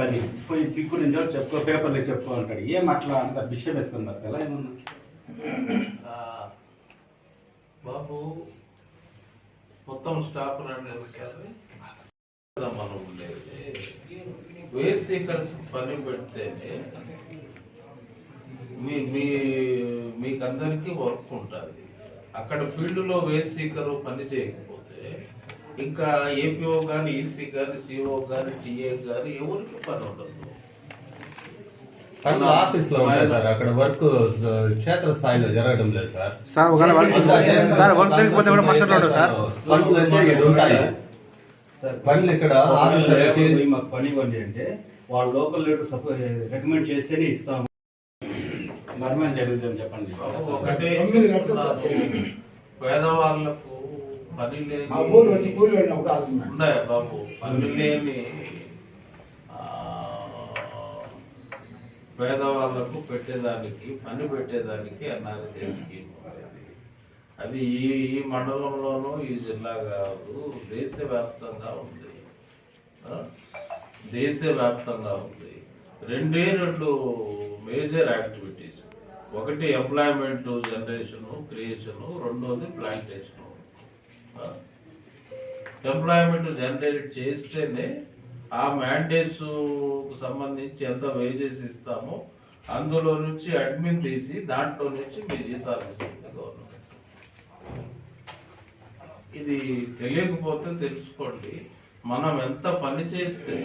పని పోయి దిక్కు నుంచి చెప్పుకో పేపర్లో చెప్పుకో అంటాడు. ఏం అట్లా అంత విషయం ఎత్తుకుంది అసలు ఎలా ఏమన్నా? బాబు మొత్తం స్టాఫ్ మనం ఉండేది వేస్ట్ సీకర్స్ పని పెడితేనే మీ మీ మీకందరికీ వర్క్ ఉంటుంది. అక్కడ ఫీల్డ్లో వేస్ట్ సీకర్ పని చేయకపోతే ఇంకా ఏపీఓ కానీ ఈసీ కానీ సిఓ కానీ టీఏ కానీ ఎవరికి పని ఉండదు. పనులు ఆఫీస్లో సార్. అక్కడ వర్క్ క్షేత్ర స్థాయిలో జరగడం లేదు సార్. సార్ ఒకవేళ వర్క్ సార్ వర్క్ తెలియకపోతే కూడా మనుషులు ఉండవు సార్. పనులు అంటే ఇక్కడ ఉంటాయి. పనులు ఇక్కడ ఆఫీసర్లకి పోయి మాకు పని ఇవ్వండి అంటే వాళ్ళు లోకల్ లీడర్ రికమెండ్ చేస్తేనే ఇస్తాం. మర్మం జరుగుతుంది చెప్పండి. ఒకటే పేదవాళ్ళకు పని లేని మా ఊరు వచ్చి కూలి వెళ్ళిన ఒక ఉన్నాయా బాబు? పని లేని పేదవాళ్ళకు పెట్టేదానికి పని పెట్టేదానికి ఎన్ఆర్జీ స్కీమ్ అది ఈ ఈ మండలంలోనూ ఈ జిల్లా కాదు దేశవ్యాప్తంగా ఉంది? దేశవ్యాప్తంగా ఉంది. రెండే రెండు మేజర్ యాక్టివిటీస్. ఒకటి ఎంప్లాయ్మెంట్ జనరేషన్ క్రియేషన్ రెండోది ప్లాంటేషన్. ఎంప్లాయ్మెంట్ జనరేట్ చేస్తేనే ఆ మ్యాండేట్స్ సంబంధించి ఎంత వేజెస్ ఇస్తామో అందులో నుంచి అడ్మిన్ తీసి దాంట్లో నుంచి మీ జీతాలు ఇస్తుంది గవర్నమెంట్ ఇది తెలియకపోతే తెలుసుకోండి. మనం ఎంత పని చేస్తే